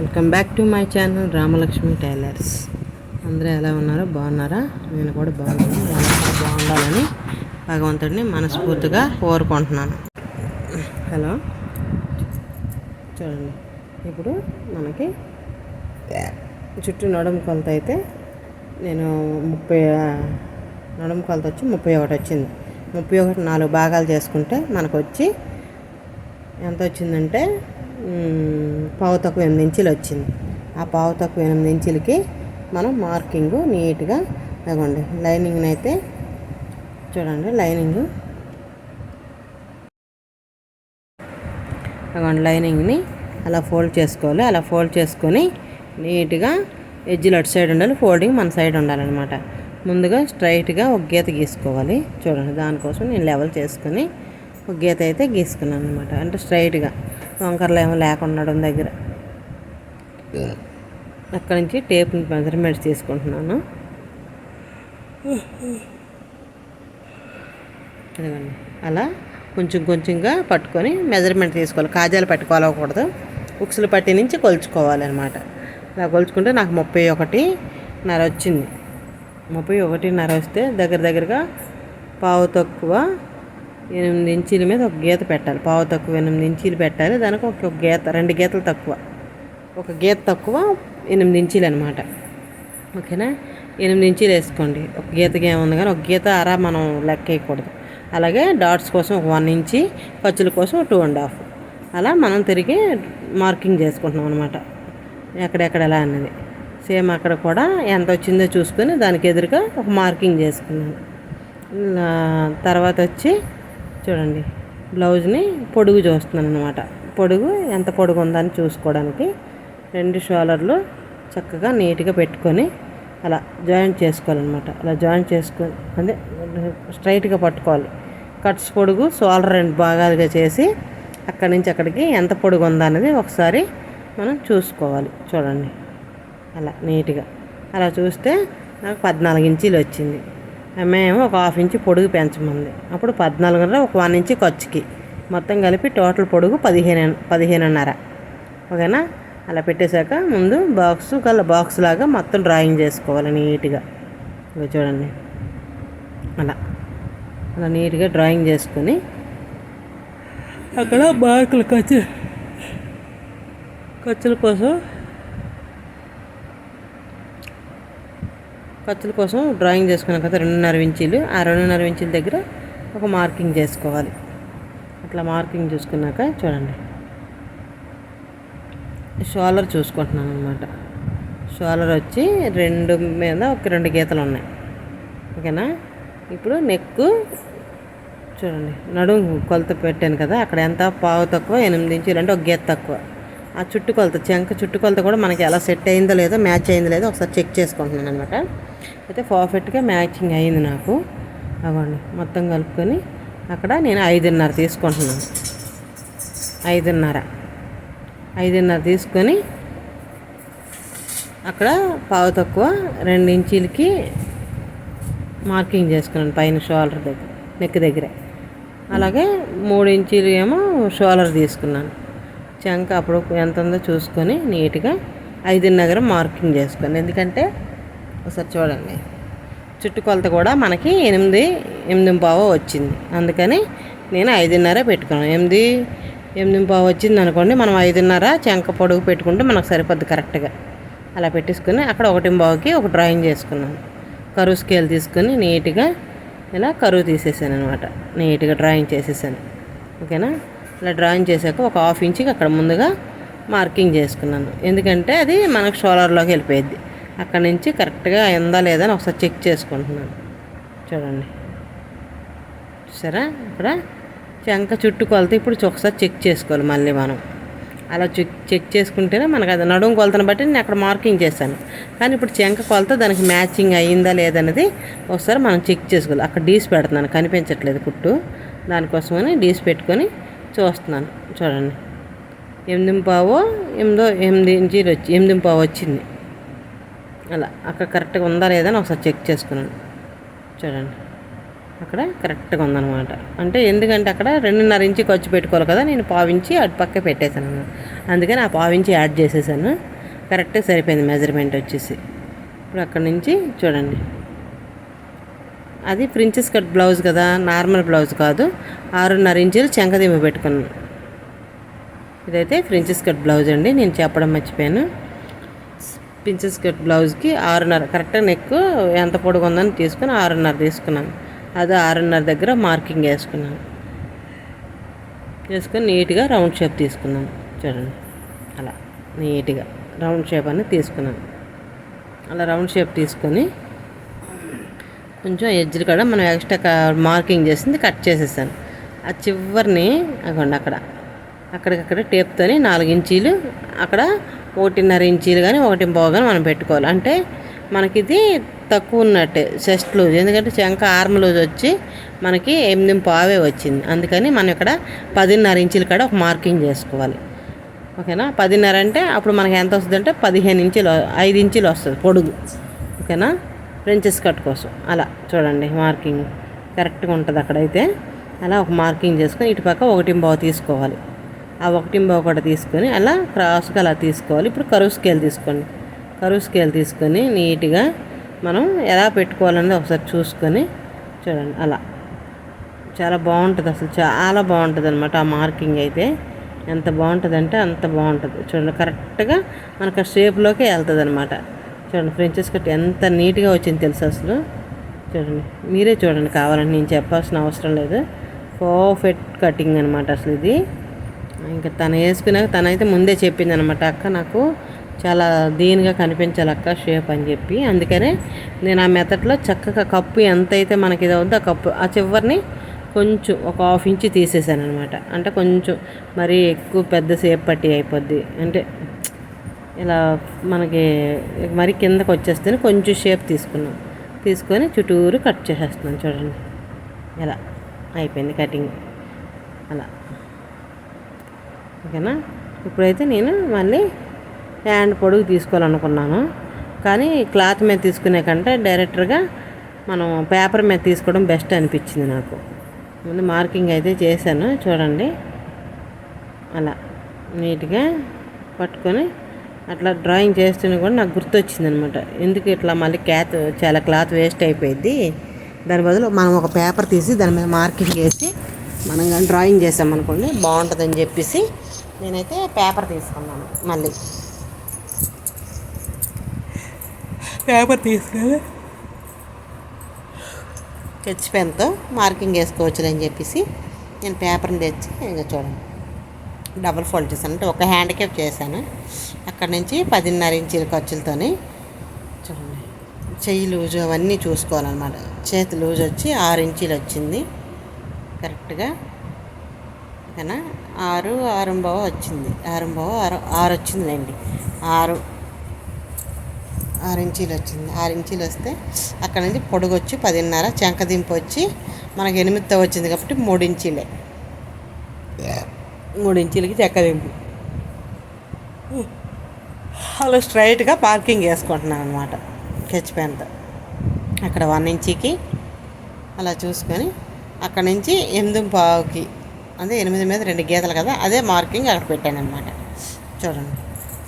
Welcome back to my channel Ramalakshmi tailors. అందరూ ఎలా ఉన్నారో? బాగున్నారా? నేను కూడా బాగున్నాను. బాగుండాలని భగవంతుడిని మనస్ఫూర్తిగా కోరుకుంటున్నాను. హలో? చూడండి. ఇప్పుడు మనకి చుట్టూ నడుము కొలత అయితే నేను ముప్పై నడుము కొలత వచ్చి ముప్పై ఒకటి వచ్చింది. ముప్పై ఒకటి నాలుగు భాగాలు చేసుకుంటే మనకు వచ్చి ఎంత వచ్చిందంటే పావు తక్కువ ఎనిమిది ఇంచులు వచ్చింది. ఆ పావు తక్కువ ఎనిమిది ఇంచులకి మనం మార్కింగ్ నీట్గా ఇవ్వండి. లైనింగ్ని అయితే చూడండి లైనింగ్. ఇవ్వండి లైనింగ్ని అలా ఫోల్డ్ చేసుకోవాలి. అలా ఫోల్డ్ చేసుకొని నీట్గా ఎడ్జ్లు అటు సైడ్ ఉండాలి ఫోల్డింగ్ మన సైడ్ ఉండాలన్నమాట. ముందుగా స్ట్రైట్గా ఒక గీత గీసుకోవాలి. చూడండి దానికోసం నేను లెవెల్ చేసుకొని ఒక గీత అయితే గీసుకున్నాను అనమాట అంటే స్ట్రైట్గా. వంకరలు ఏమో లేకుండా దగ్గర అక్కడి నుంచి టేప్ మెజర్మెంట్స్ తీసుకుంటున్నాను. అలా కొంచెం కొంచెంగా పట్టుకొని మెజర్మెంట్ తీసుకోవాలి. కాజాలు పట్టుకోవాలకూడదు. ఉక్సులు పట్టి నుంచి కొలుచుకోవాలన్నమాట. అలా కొలుచుకుంటే నాకు ముప్పై ఒకటి నర వచ్చింది. ముప్పై ఒకటిన్నర వస్తే దగ్గర దగ్గరగా పావు తక్కువ ఎనిమిది ఇంచీల మీద ఒక గీత పెట్టాలి. పావు తక్కువ ఎనిమిది ఇంచీలు పెట్టాలి. దానికి ఒక గీత రెండు గీతలు తక్కువ. ఒక గీత తక్కువ ఎనిమిది ఇంచీలు అనమాట ఓకేనా? ఎనిమిది ఇంచీలు వేసుకోండి. ఒక గీతకి ఏముంది కానీ ఒక గీత అర మనం లెక్క వేయకూడదు. అలాగే డాట్స్ కోసం ఒక వన్ ఇంచి ఖర్చుల కోసం టూ అండ్ హాఫ్. అలా మనం తిరిగి మార్కింగ్ చేసుకుంటున్నాం అనమాట ఎక్కడెక్కడ ఎలా అన్నది. సేమ్ అక్కడ కూడా ఎంత వచ్చిందో చూసుకొని దానికి ఎదురుగా ఒక మార్కింగ్ చేసుకున్నాను. తర్వాత వచ్చి చూడండి బ్లౌజ్ని పొడుగు చూస్తున్నాను అనమాట పొడుగు ఎంత పొడుగు ఉందని చూసుకోవడానికి రెండు షోలర్లు చక్కగా నీట్గా పెట్టుకొని అలా జాయింట్ చేసుకోవాలన్నమాట. అలా జాయింట్ చేసుకొని అదే స్ట్రైట్గా పట్టుకోవాలి. కట్స్ పొడుగు షోల్డర్ రెండు భాగాలుగా చేసి అక్కడి నుంచి అక్కడికి ఎంత పొడుగు ఉందా అనేది ఒకసారి మనం చూసుకోవాలి. చూడండి అలా నీట్గా. అలా చూస్తే నాకు పద్నాలుగు ఇంచీలు వచ్చింది. మేము ఒక హాఫ్ ఇంచ్ పొడుగు పెంచమంది. అప్పుడు పద్నాలుగున్నర ఒక వన్ ఇంచి ఖర్చుకి. మొత్తం కలిపి టోటల్ పొడుగు పదిహేను పదిహేనున్నర. ఓకేనా? అలా పెట్టేశాక ముందు బాక్స్ గల బాక్స్ లాగా మొత్తం డ్రాయింగ్ చేసుకోవాలి నీట్గా. ఇక చూడండి. అలా. అలా నీట్గా డ్రాయింగ్ చేసుకొని అక్కడ మార్కులు ఖర్చు ఖర్చుల కోసం ఖర్చుల కోసం డ్రాయింగ్ చేసుకున్నాం కదా రెండున్నర ఇంచీలు. ఆ రెండున్నర ఇంచీల దగ్గర ఒక మార్కింగ్ చేసుకోవాలి. అట్లా మార్కింగ్ చూసుకున్నాక చూడండి. షోలర్ చూసుకుంటున్నాను అనమాట షోలర్ వచ్చి రెండు మీద ఒక రెండు గీతలు ఉన్నాయి. ఓకేనా? ఇప్పుడు నెక్ చూడండి. నడుము కొలత పెట్టాను కదా అక్కడ ఎంత? పావు తక్కువ ఎనిమిది ఇంచులు అంటే ఒక గీత తక్కువ. ఆ చుట్టు కొలత చెంక చుట్టు కొలత కూడా మనకి ఎలా సెట్ అయిందో లేదో మ్యాచ్ అయిందో లేదో ఒకసారి చెక్ చేసుకుంటున్నాను అనమాట అయితే పర్ఫెక్ట్గా మ్యాచింగ్ అయింది నాకు. అవ్వండి మొత్తం కలుపుకొని అక్కడ నేను ఐదున్నర తీసుకుంటున్నాను. ఐదున్నర. ఐదున్నర తీసుకొని అక్కడ పావు తక్కువ రెండు ఇంచీలకి మార్కింగ్ చేసుకున్నాను పైన షోల్డర్ దగ్గర నెక్ దగ్గరే. అలాగే మూడు ఇంచీలు ఏమో షోల్డర్ తీసుకున్నాను. చంక అప్పుడు ఎంత ఉందో చూసుకొని నీట్గా ఐదున్నర మార్కింగ్ చేసుకొని ఎందుకంటే ఒకసారి చూడండి. చుట్టుకొలత కూడా మనకి ఎనిమిది ఎనిమిది పావు వచ్చింది. అందుకని నేను ఐదున్నర పెట్టుకున్నాను. ఎనిమిది ఎనిమిది పావు వచ్చింది అనుకోండి మనం ఐదున్నర చెంక పొడుగు పెట్టుకుంటే మనకు సరిపోద్ది కరెక్ట్గా. అలా పెట్టేసుకుని అక్కడ ఒకటి బావుకి ఒక డ్రాయింగ్ చేసుకున్నాను. కరువు స్కేల్ తీసుకొని నీట్గా ఇలా కరువు తీసేసాను అనమాట నీట్గా డ్రాయింగ్ చేసేసాను. ఓకేనా? ఇలా డ్రాయింగ్ చేశాక ఒక హాఫ్ ఇంచ్కి అక్కడ ముందుగా మార్కింగ్ చేసుకున్నాను. ఎందుకంటే అది మనకు షోలర్లోకి వెళ్ళిపోయింది. అక్కడ నుంచి కరెక్ట్గా ఉందా లేదా అని ఒకసారి చెక్ చేసుకుంటున్నాను. చూడండి. చూసారా? ఇక్కడ చెంక చుట్టూ కొలత ఇప్పుడు ఒకసారి చెక్ చేసుకోవాలి మళ్ళీ మనం. అలా చెక్ చెక్ చేసుకుంటేనే మనకు అది నడుము కొలతను బట్టి నేను అక్కడ మార్కింగ్ చేశాను. కానీ ఇప్పుడు చెంక కొలత దానికి మ్యాచింగ్ అయ్యిందా లేదనేది ఒకసారి మనం చెక్ చేసుకోవాలి. అక్కడ డీస్ పెడుతున్నాను. కనిపించట్లేదు కుట్టు. దానికోసమని డీస్ పెట్టుకొని చూస్తున్నాను. చూడండి. ఎనిమిది పావు ఎనిమిదో ఎనిమిది ఇంచీలు వచ్చి ఎనిమిది పావు వచ్చింది. అలా అక్కడ కరెక్ట్గా ఉందా లేదా అని ఒకసారి చెక్ చేసుకున్నాను. చూడండి. అక్కడ కరెక్ట్గా ఉందన్నమాట. అంటే ఎందుకంటే అక్కడ రెండున్నర ఇంచి ఖర్చు పెట్టుకోవాలి కదా నేను పావించి అటు పక్క పెట్టేశాను అందుకని ఆ పావించి యాడ్ చేసేసాను. కరెక్ట్గా సరిపోయింది మెజర్మెంట్ వచ్చేసి. ఇప్పుడు అక్కడ నుంచి చూడండి. అది ప్రిన్సెస్ కట్ బ్లౌజ్ కదా నార్మల్ బ్లౌజ్ కాదు. ఆరున్నర ఇంచులు చెంకదిమ్మ పెట్టుకున్నాను. ఇదైతే ప్రిన్సెస్ కట్ బ్లౌజ్ అండి నేను చెప్పడం మర్చిపోయాను. పించెస్ కట్ బ్లౌజ్కి ఆరున్నర కరెక్ట్గా నెక్ ఎంత పొడుగు ఉందని తీసుకుని ఆరున్నర తీసుకున్నాను. అది ఆరున్నర దగ్గర మార్కింగ్ వేసుకున్నాను. వేసుకొని నీట్గా రౌండ్ షేప్ తీసుకున్నాను. చూడండి. అలా నీట్గా రౌండ్ షేప్ అని తీసుకున్నాను. అలా రౌండ్ షేప్ తీసుకొని కొంచెం ఎడ్జ్లు కూడా మనం ఎక్స్ట్రా మార్కింగ్ చేసింది కట్ చేసేసాను. ఆ చివరిని అక్కడ అక్కడ. అక్కడికక్కడ టేప్తోని నాలుగు ఇంచీలు అక్కడ ఒకటిన్నర ఇంచీలు కానీ ఒకటి బాగా కానీ మనం పెట్టుకోవాలి. అంటే మనకి ఇది తక్కువ ఉన్నట్టే చెస్ట్ లూజ్. ఎందుకంటే చెంక ఆర్మ్ లూజ్ వచ్చి మనకి ఎనిమిది పావే వచ్చింది. అందుకని మనం ఇక్కడ పదిన్నర ఇంచులు కాడ ఒక మార్కింగ్ చేసుకోవాలి. ఓకేనా? పదిన్నర అంటే అప్పుడు మనకి ఎంత వస్తుంది అంటే పదిహేను ఇంచులు ఐదు ఇంచులు వస్తుంది పొడుగు. ఓకేనా? ఫ్రెంచెస్ కట్ కోసం. అలా చూడండి మార్కింగ్ కరెక్ట్గా ఉంటుంది అక్కడైతే. అలా ఒక మార్కింగ్ చేసుకొని ఇటు పక్క ఒకటి బావ తీసుకోవాలి. ఆ ఒకటి తీసుకొని అలా క్రాస్గా అలా తీసుకోవాలి. ఇప్పుడు కరువు స్కేల్ తీసుకోండి. కరువు స్కేల్ తీసుకొని నీట్గా మనం ఎలా పెట్టుకోవాలనేది ఒకసారి చూసుకొని చూడండి. అలా. చాలా బాగుంటుంది అసలు. చాలా బాగుంటుంది అనమాట ఆ మార్కింగ్ అయితే. ఎంత బాగుంటుంది అంటే అంత బాగుంటుంది. చూడండి కరెక్ట్గా మనకు ఆ షేప్లోకి వెళ్తుంది అనమాట చూడండి ఫ్రెంచెస్ కట్ ఎంత నీట్గా వచ్చింది తెలుసు అసలు? చూడండి మీరే చూడండి కావాలని నేను చెప్పాల్సిన అవసరం లేదు. పర్ఫెక్ట్ కటింగ్ అనమాట అసలు ఇది. ఇంకా తను వేసుకున్నాక తనైతే ముందే చెప్పింది అనమాట అక్క నాకు చాలా దీనిగా కనిపించాలి అక్క షేప్ అని చెప్పి. అందుకనే నేను ఆ మెథడ్లో చక్కగా కప్పు ఎంత అయితే మనకి ఇది అవుద్దో ఆ కప్పు ఆ చివరిని కొంచెం ఒక హాఫ్ ఇంచ్ తీసేసాను అనమాట అంటే కొంచెం మరీ ఎక్కువ పెద్ద సేప్ పట్టి అయిపోద్ది. అంటే ఇలా మనకి మరి కిందకు వచ్చేస్తే కొంచెం షేప్ తీసుకున్నాం. తీసుకొని చుట్టూరు కట్ చేసేస్తున్నాం చూడండి. ఇలా అయిపోయింది కటింగ్. అలా. ఓకేనా? ఇప్పుడైతే నేను మళ్ళీ హ్యాండ్ పొడుగు తీసుకోవాలనుకున్నాను. కానీ క్లాత్ మీద తీసుకునే కంటే డైరెక్టర్గా మనం పేపర్ మీద తీసుకోవడం బెస్ట్ అనిపించింది నాకు. ముందు మార్కింగ్ అయితే చేశాను చూడండి. అలా నీట్గా పట్టుకొని అట్లా డ్రాయింగ్ చేస్తున్న కూడా నాకు గుర్తొచ్చింది అనమాట ఎందుకు ఇట్లా మళ్ళీ క్లాత్ చాలా క్లాత్ వేస్ట్ అయిపోయింది దాని బదులు మనం ఒక పేపర్ తీసి దాని మీద మార్కింగ్ చేసి మనం కానీ డ్రాయింగ్ చేసామనుకోండి బాగుంటుందని చెప్పేసి నేనైతే పేపర్ తీసుకున్నాను మళ్ళీ. పేపర్ తీసుకొని స్కెచ్ పెన్తో మార్కింగ్ వేసుకోవచ్చు అని చెప్పేసి నేను పేపర్ని తెచ్చి ఇంకా చూడండి. డబుల్ ఫోల్డ్ చేశాను. అంటే ఒక హ్యాండ్ క్యాప్ చేశాను. అక్కడ నుంచి పదిన్నర ఇంచీల ఖర్చులతోని చూడండి. చెయ్యి లూజు అవన్నీ చూసుకోవాలన్నమాట. చేతి లూజ్ వచ్చి ఆరు ఇంచీలు వచ్చింది. కరెక్ట్గా ఓకేనా ఆరు ఆరంభవ వచ్చింది. ఆరంభవ ఆరు ఆరు వచ్చిందిలేండి. ఆరు ఆరు ఇంచీలు వచ్చింది. ఆరు ఇంచీలు వస్తే అక్కడ నుంచి పొడుగు వచ్చి పదిన్నర చెంకదింపు వచ్చి మనకి ఎనిమిదితో వచ్చింది కాబట్టి మూడు ఇంచీలే. మూడు ఇంచీలకి చెక్కదింపు అలా స్ట్రైట్గా పార్కింగ్ వేసుకుంటున్నాను అనమాట స్కెచ్ పెన్తో. అక్కడ వన్ ఇంచీకి అలా చూసుకొని అక్కడ నుంచి ఎనిమిది పావుకి అదే ఎనిమిది మీద రెండు గీతలు కదా అదే మార్కింగ్ అక్కడ పెట్టాను అనమాట చూడండి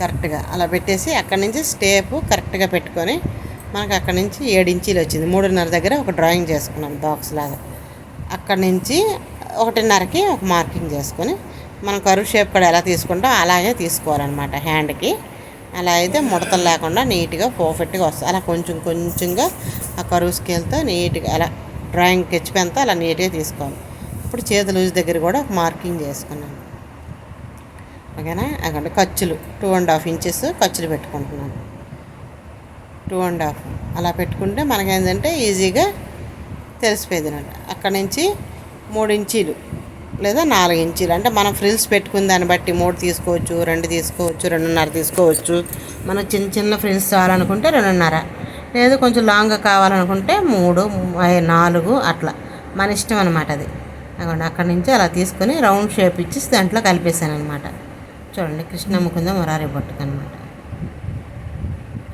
కరెక్ట్గా అలా పెట్టేసి అక్కడ నుంచి స్టేపు కరెక్ట్గా పెట్టుకొని మనకు అక్కడ నుంచి ఏడు ఇంచీలు వచ్చింది. మూడున్నర దగ్గర ఒక డ్రాయింగ్ చేసుకున్నాను బాక్స్ లాగా. అక్కడ నుంచి ఒకటిన్నరకి ఒక మార్కింగ్ చేసుకొని మనం కరువు షేప్ కూడా ఎలా తీసుకుంటాం అలాగే తీసుకోవాలన్నమాట హ్యాండ్కి. అలా అయితే ముడతలు లేకుండా నీట్గా పర్ఫెక్ట్గా వస్తుంది అలా కొంచెం కొంచెంగా ఆ కరువు స్కేల్తో నీట్గా అలా డ్రాయింగ్ స్కెచ్ పెన్తో అలా నీట్గా తీసుకోవాలి. ఇప్పుడు చేతి లూజ్ దగ్గర కూడా మార్కింగ్ చేసుకున్నాను. ఓకేనా? అక్కడ ఖర్చులు. టూ అండ్ హాఫ్ ఇంచెస్ ఖర్చులు పెట్టుకుంటున్నాను. Two and half. అలా పెట్టుకుంటే మనకేంటంటే ఈజీగా తెలిసిపోయింది అనమాట. అక్కడ నుంచి మూడు ఇంచీలు లేదా నాలుగు ఇంచీలు. అంటే మనం ఫ్రిల్స్ పెట్టుకున్న దాన్ని బట్టి మూడు తీసుకోవచ్చు రెండు తీసుకోవచ్చు రెండున్నర తీసుకోవచ్చు. మనం చిన్న చిన్న ఫ్రిల్స్ కావాలనుకుంటే రెండున్నర. లేదు కొంచెం లాంగ్గా కావాలనుకుంటే మూడు ఐ- నాలుగు అట్లా. మన ఇష్టం అనమాట అది. అక్కడ అక్కడి నుంచి అలా తీసుకొని రౌండ్ షేప్ ఇచ్చి దాంట్లో కలిపేసాను అనమాట చూడండి కృష్ణ ముకుంద మురారి బొట్టుకు అనమాట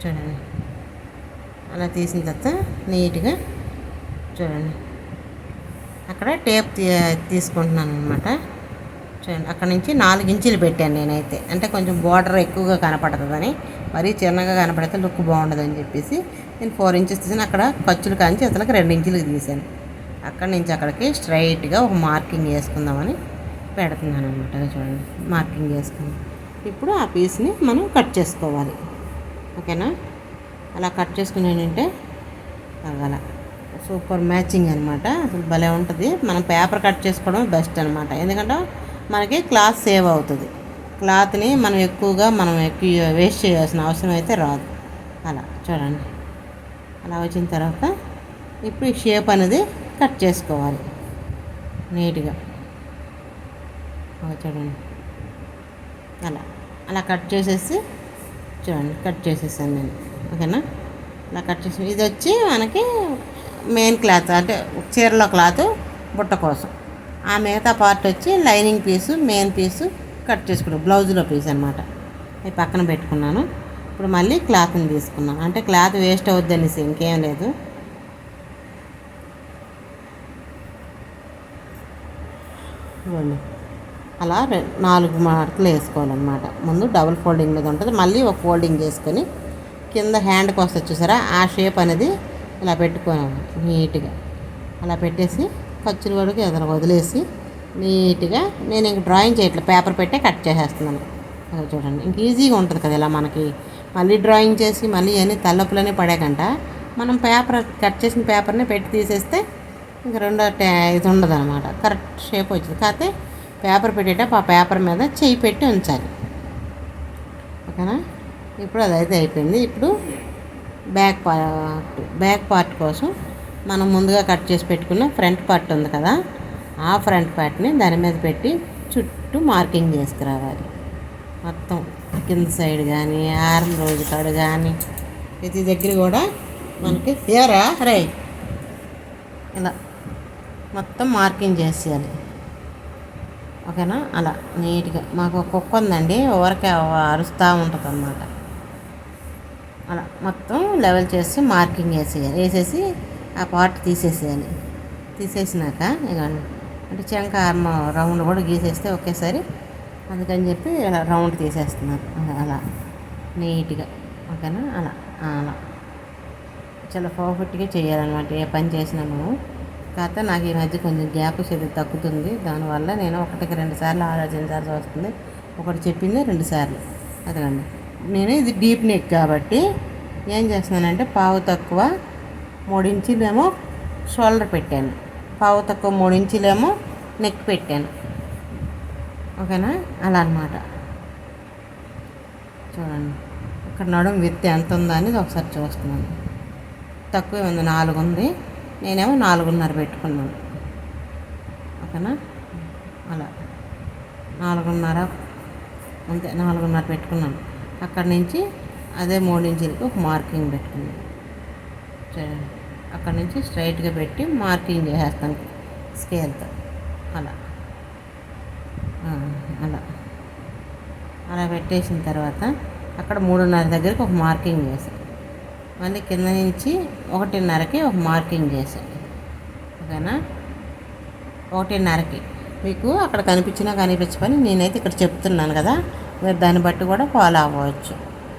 చూడండి. అలా తీసిన తర్వాత నీట్గా చూడండి. అక్కడ టేప్ తీ తీసుకుంటున్నాను అనమాట చూడండి అక్కడ నుంచి నాలుగు ఇంచులు పెట్టాను నేనైతే. అంటే కొంచెం బార్డర్ ఎక్కువగా కనపడుతుందని మరీ చిన్నగా కనపడితే లుక్ బాగుండదని చెప్పేసి నేను ఫోర్ ఇంచెస్ తీసాను. అక్కడ ఖర్చులు కాంచి అతనికి రెండు ఇంచులు తీసాను. అక్కడి నుంచి అక్కడికి స్ట్రైట్గా ఒక మార్కింగ్ వేసుకుందామని పెడుతున్నాను అనమాట చూడండి మార్కింగ్ వేసుకుందాం ఇప్పుడు ఆ పీస్ని మనం కట్ చేసుకోవాలి. ఓకేనా? అలా కట్ చేసుకుని ఏంటంటే అలా. సూపర్ మ్యాచింగ్ అనమాట అసలు భలే ఉంటుంది. మనం పేపర్ కట్ చేసుకోవడం బెస్ట్ అనమాట ఎందుకంటే మనకి క్లాత్ సేవ్ అవుతుంది. క్లాత్ని మనం ఎక్కువగా మనం ఎక్కువ వేస్ట్ చేయాల్సిన అవసరం అయితే రాదు. అలా చూడండి. అలా వచ్చిన తర్వాత ఇప్పుడు ఈ షేప్ అనేది కట్ చేసుకోవాలి. నీట్గా. చూడండి. అలా. అలా కట్ చేసేసి చూడండి కట్ చేసేసాను నేను. ఓకేనా? అలా కట్ చేసి ఇది వచ్చి మనకి మెయిన్ క్లాత్ అంటే చీరలో క్లాత్ బుట్ట కోసం. ఆ మిగతా పార్ట్ వచ్చి lining piece main piece cut చేసుకున్నాను బ్లౌజ్లో పీస్ అనమాట అవి పక్కన పెట్టుకున్నాను. ఇప్పుడు మళ్ళీ క్లాత్ని తీసుకున్నాను అంటే క్లాత్ వేస్ట్ అవుద్ది అనేసి ఇంకేం లేదు. ఇవ్వండి. అలా నాలుగు మార్కులు వేసుకోవాలన్నమాట. ముందు డబుల్ ఫోల్డింగ్ మీద ఉంటుంది. మళ్ళీ ఒక ఫోల్డింగ్ చేసుకొని కింద హ్యాండ్కి వస్తుంది చూసారా? ఆ షేప్ అనేది ఇలా పెట్టుకోవాలి నీట్గా. అలా పెట్టేసి ఖర్చులు వరకు ఎదురు వదిలేసి నీట్గా నేను ఇంక డ్రాయింగ్ చేయట్లేదు పేపర్ పెట్టే కట్ చేసేస్తున్నాను. అది చూడండి. ఇంక ఈజీగా ఉంటుంది కదా ఇలా మనకి. మళ్ళీ డ్రాయింగ్ చేసి మళ్ళీ అన్ని తలనొప్పులనే పడేకంట మనం పేపర్ కట్ చేసిన పేపర్ని పెట్టి తీసేస్తే ఇంక రెండో ఇది ఉండదు అనమాట కరెక్ట్ షేప్ వచ్చింది. కాకపోతే పేపర్ పెట్టేటప్పుడు ఆ పేపర్ మీద చేయి పెట్టి ఉంచాలి. ఓకేనా? ఇప్పుడు అదైతే అయిపోయింది. ఇప్పుడు బ్యాక్ పార్ట్ బ్యాక్ పార్ట్ కోసం మనం ముందుగా కట్ చేసి పెట్టుకున్న ఫ్రంట్ పార్ట్ ఉంది కదా ఆ ఫ్రంట్ పార్ట్ని దాని మీద పెట్టి చుట్టూ మార్కింగ్ చేసుకురావాలి. మొత్తం కింద సైడ్ కానీ ఆర్మ్ రోజు కాడ కానీ ప్రతి దగ్గర కూడా మనకి ఏరా రై ఇలా. మొత్తం మార్కింగ్ చేసేయాలి. ఓకేనా? అలా నీట్గా మాకు కుక్క ఉందండి ఊరకే అరుస్తూ ఉంటుంది అన్నమాట అలా మొత్తం లెవెల్ చేసి మార్కింగ్ వేసేయాలి వేసేసి ఆ పార్ట్ తీసేసేయాలి. తీసేసినాక ఇవ్వండి అంటే చెంక ఆర్మ రౌండ్ కూడా గీసేస్తే ఒకేసారి అందుకని చెప్పి ఇలా రౌండ్ తీసేస్తున్నారు. అలా- నీట్గా. ఓకేనా? అలా అలా. చాలా పర్ఫెక్ట్గా చేయాలన్నమాట. ఏ పని చేసినా నువ్వు కాకపోతే నాకు ఈ మధ్య కొంచెం గ్యాప్ చదివి తగ్గుతుంది. దానివల్ల నేను ఒకటికి రెండు సార్లు ఆలోచించాల్సి వస్తుంది. ఒకటి చెప్పింది రెండు సార్లు. అదనండి నేను ఇది డీప్ నెక్ కాబట్టి ఏం చేస్తున్నానంటే పావు తక్కువ మూడు షోల్డర్ పెట్టాను. పావు తక్కువ మూడు నెక్ పెట్టాను. ఓకేనా? అలా అన్నమాట. చూడండి. ఇక్కడ నడుము విత్ ఎంత ఉందా అనేది ఒకసారి చూస్తున్నాను. తక్కువే ఉంది నాలుగు ఉంది. నేనేమో నాలుగున్నర పెట్టుకున్నాను. ఓకేనా? అలా. నాలుగున్నర అంతే నాలుగున్నర పెట్టుకున్నాను. అక్కడి నుంచి అదే మూడించులకి ఒక మార్కింగ్ పెట్టుకున్నాను. చూడండి. అక్కడి నుంచి స్ట్రైట్గా పెట్టి మార్కింగ్ చేసేస్తాను స్కేల్తో. అలా. అలా. అలా పెట్టేసిన తర్వాత అక్కడ మూడున్నర దగ్గరికి ఒక మార్కింగ్ చేశాను మళ్ళీ కింద నుంచి ఒకటిన్నరకి ఒక మార్కింగ్ చేసాను ఓకేనా? ఒకటిన్నరకి. మీకు అక్కడ కనిపించినా కనిపించమని నేనైతే ఇక్కడ చెప్తున్నాను కదా మీరు దాన్ని బట్టి కూడా ఫాలో అవ్వచ్చు.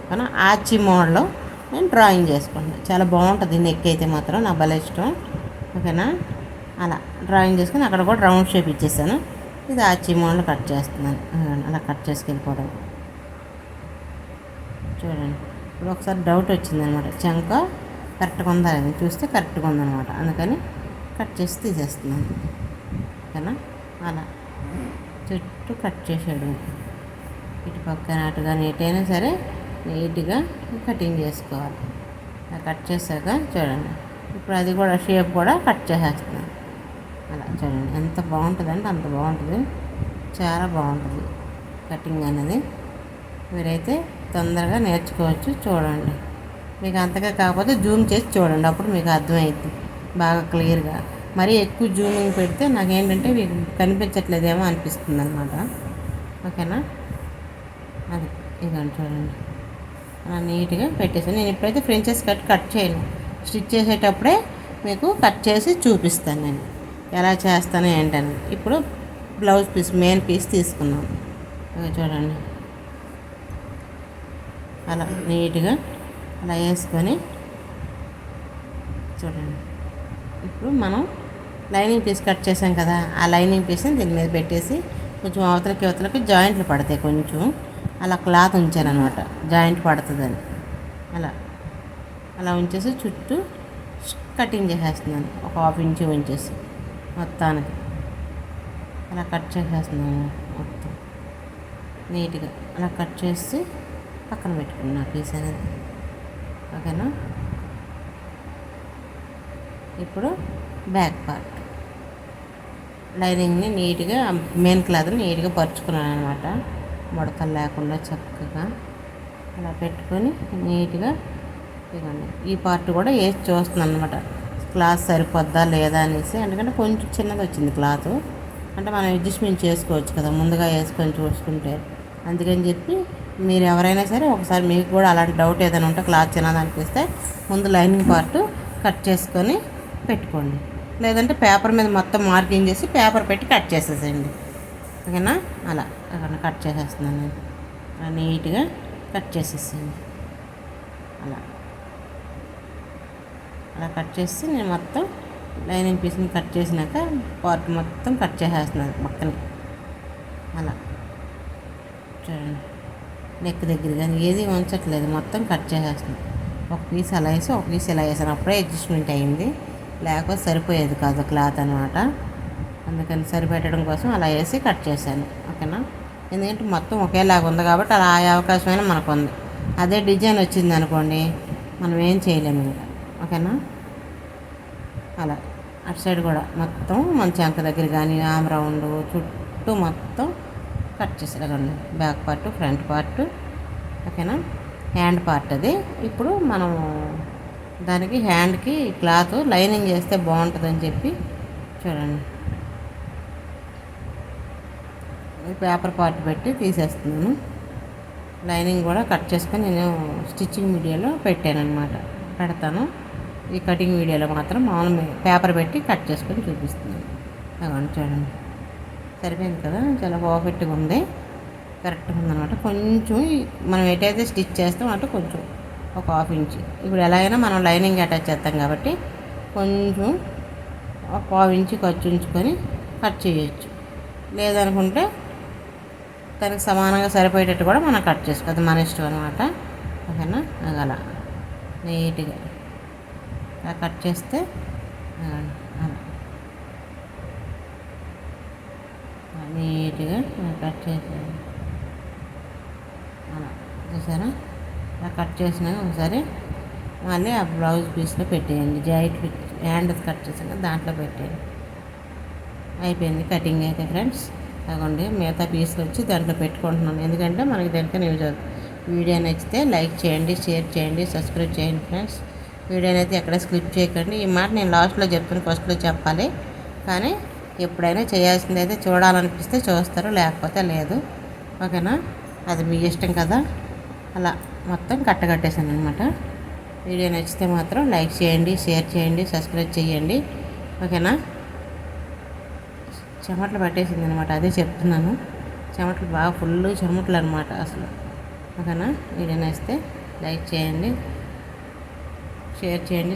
కానీ ఆచి మోడల్లో నేను డ్రాయింగ్ చేసుకుంటాను చాలా బాగుంటుంది నెక్ అయితే మాత్రం నా భలే ఇష్టం. ఓకేనా? అలా డ్రాయింగ్ చేసుకుని అక్కడ కూడా రౌండ్ షేప్ ఇచ్చేసాను. ఇది ఆచి మోడల్ కట్ చేస్తున్నాను. అలా కట్ చేసుకెళ్ళిపోవడం. చూడండి. ఇప్పుడు ఒకసారి డౌట్ వచ్చిందనమాట. చంక కరెక్ట్గా ఉందా అని చూస్తే కరెక్ట్గా ఉందన్నమాట అందుకని కట్ చేసి తీసేస్తున్నాను. ఓకేనా? అలా. చుట్టూ కట్ చేసాడు ఇటు పక్కన అటు కానీ ఎటైనా సరే నీట్గా కటింగ్ చేసుకోవాలి. కట్ చేశాక చూడండి. ఇప్పుడు అది కూడా షేప్ కూడా కట్ చేసేస్తున్నాను. అలా చూడండి. ఎంత బాగుంటుంది అంటే అంత బాగుంటుంది. చాలా బాగుంటుంది. కటింగ్ అనేది. మీరైతే తొందరగా నేర్చుకోవచ్చు చూడండి. మీకు అంతగా కాకపోతే జూమ్ చేసి చూడండి అప్పుడు మీకు అర్థమవుతుంది బాగా క్లియర్గా. మరీ ఎక్కువ జూమింగ్ పెడితే నాకేంటంటే మీకు కనిపించట్లేదేమో అనిపిస్తుంది అనమాట ఓకేనా? అది ఇదండి చూడండి. అలా నీట్గా పెట్టేసాను. నేను ఇప్పుడైతే ఫ్రెంచెస్ కట్ కట్ చేయను. స్టిచ్ చేసేటప్పుడే మీకు కట్ చేసి చూపిస్తాను నేను. ఎలా చేస్తాను ఏంటని. ఇప్పుడు బ్లౌజ్ పీస్ మెయిన్ పీస్ తీసుకున్నాను చూడండి. అలా నీట్గా అలా వేసుకొని చూడండి. ఇప్పుడు మనం లైనింగ్ పీస్ కట్ చేసాం కదా ఆ లైనింగ్ పీస్ని దీని మీద పెట్టేసి కొంచెం అవతలకి అవతలకి జాయింట్లు పడతాయి కొంచెం. అలా క్లాత్ ఉంచాను అనమాట జాయింట్ పడుతుందని. అలా అలా ఉంచేసి చుట్టూ కటింగ్ చేసేస్తున్నాను ఒక హాఫ్ ఇంచు ఉంచేసి మొత్తానికి. అలా కట్ చేసేస్తున్నాను మొత్తం. నీట్గా అలా కట్ చేసి పక్కన పెట్టుకున్నా పీస్ అనేది. ఓకేనా? ఇప్పుడు బ్యాక్ పార్ట్. లైనింగ్ని నీట్గా మెయిన్ క్లాత్ని నీట్గా పరుచుకున్నాను అనమాట ముడతలు లేకుండా చక్కగా అలా పెట్టుకొని నీట్గా ఇదిగోండి. ఈ పార్ట్ కూడా వేసి చూస్తున్నాను అనమాట క్లాత్ సరిపోద్దా లేదా అనేసి ఎందుకంటే కొంచెం చిన్నది వచ్చింది క్లాత్. అంటే మనం అడ్జస్ట్మెంట్ చేసుకోవచ్చు కదా ముందుగా వేసుకొని చూసుకుంటే. అందుకని చెప్పి మీరు ఎవరైనా సరే ఒకసారి మీకు కూడా అలాంటి డౌట్ ఏదైనా ఉంటే క్లాత్ చిన్నది అనిపిస్తే ముందు లైనింగ్ పార్ట్ కట్ చేసుకొని పెట్టుకోండి. లేదంటే పేపర్ మీద మొత్తం మార్కింగ్ చేసి పేపర్ పెట్టి కట్ చేసేసేయండి. ఓకేనా? అలా అక్కడ కట్ చేసేస్తున్నాను నేను. అలా నీట్గా కట్ చేసేసేయండి. అలా. అలా కట్ చేసి నేను మొత్తం లైనింగ్ పీస్ని కట్ చేసినాక పార్ట్ మొత్తం కట్ చేసేస్తున్నాను పక్కన. అలా. చూడండి. నెక్ దగ్గర కానీ ఏది ఉంచట్లేదు. మొత్తం కట్ చేసేస్తున్నాను ఒక పీస్ అలా వేసి ఒక పీస్ ఇలా వేసాను. అప్పుడే అడ్జస్ట్మెంట్ అయింది. లేకపోతే సరిపోయేది కాదు క్లాత్ అనమాట అందుకని సరిపెట్టడం కోసం అలా వేసి కట్ చేశాను. ఓకేనా? ఎందుకంటే మొత్తం ఒకేలాగా ఉంది కాబట్టి అలా ఆ అవకాశమైనా మనకు ఉంది అదే డిజైన్ వచ్చింది అనుకోండి మనం ఏం చేయలేము ఇంకా. ఓకేనా? అలా. అటు సైడ్ కూడా మొత్తం మన చంక దగ్గర కానీ ఆమ్ రౌండ్ చుట్టూ మొత్తం కట్ చేసేలాగండి బ్యాక్ పార్ట్ ఫ్రంట్ పార్ట్. ఓకేనా? హ్యాండ్ పార్ట్ అది. ఇప్పుడు మనం దానికి హ్యాండ్కి క్లాత్ లైనింగ్ చేస్తే బాగుంటుందని చెప్పి చూడండి. పేపర్ పార్ట్ పెట్టి తీసేస్తున్నాను. లైనింగ్ కూడా కట్ చేసుకొని నేను స్టిచ్చింగ్ వీడియోలో పెట్టాను అనమాట పెడతాను. ఈ కటింగ్ వీడియోలో మాత్రం మామూలు పేపర్ పెట్టి కట్ చేసుకొని చూపిస్తున్నాను. అవ్వండి చూడండి. సరిపోయింది కదా? చాలా పర్ఫెక్ట్గా ఉంది. కరెక్ట్గా ఉందన్నమాట. కొంచెం మనం ఎటైతే స్టిచ్ చేస్తాం అటు కొంచెం ఒక హాఫ్ ఇంచ్. ఇప్పుడు ఎలాగైనా మనం లైనింగ్ అటాచ్ చేస్తాం కాబట్టి కొంచెం ఒక పావు ఇంచ్ ఖర్చు ఉంచుకొని కట్ చేయొచ్చు. లేదనుకుంటే దానికి సమానంగా సరిపోయేటట్టు కూడా మనం కట్ చేసుకోవద్దు మన ఇష్టం అనమాట ఓకేనా? అలా. నీట్గా. అలా కట్ చేస్తే అలా. నీట్గా కట్ చేసాను అలా చూసారా? అలా కట్ చేసినాక ఒకసారి మళ్ళీ ఆ బ్లౌజ్ పీస్లో పెట్టేయండి. జాయింట్ హ్యాండ్ కట్ చేసాక దాంట్లో పెట్టేయండి. అయిపోయింది కటింగ్ అయితే ఫ్రెండ్స్. కాకుండా మిగతా పీస్లు వచ్చి దాంట్లో పెట్టుకుంటున్నాను. ఎందుకంటే మనకి దానికని యూజ్ అవుతుంది. వీడియో నచ్చితే లైక్ చేయండి షేర్ చేయండి సబ్స్క్రైబ్ చేయండి ఫ్రెండ్స్. వీడియోని అయితే ఎక్కడ స్కిప్ చేయకండి. ఈ మాట నేను లాస్ట్లో చెప్తాను ఫస్ట్లో చెప్పాలి. కానీ ఎప్పుడైనా చేయాల్సింది అయితే చూడాలనిపిస్తే చూస్తారు లేకపోతే లేదు. ఓకేనా? అది మీ ఇష్టం కదా? అలా మొత్తం కట్టగట్టేశాను అనమాట వీడియో నచ్చితే మాత్రం లైక్ చేయండి షేర్ చేయండి సబ్స్క్రైబ్ చేయండి. ఓకేనా? చెమటలు పట్టేసింది అనమాట అదే చెప్తున్నాను. చెమటలు బాగా ఫుల్ చెమటలు అనమాట అసలు. ఓకేనా? వీడియో నచ్చితే లైక్ చేయండి షేర్ చేయండి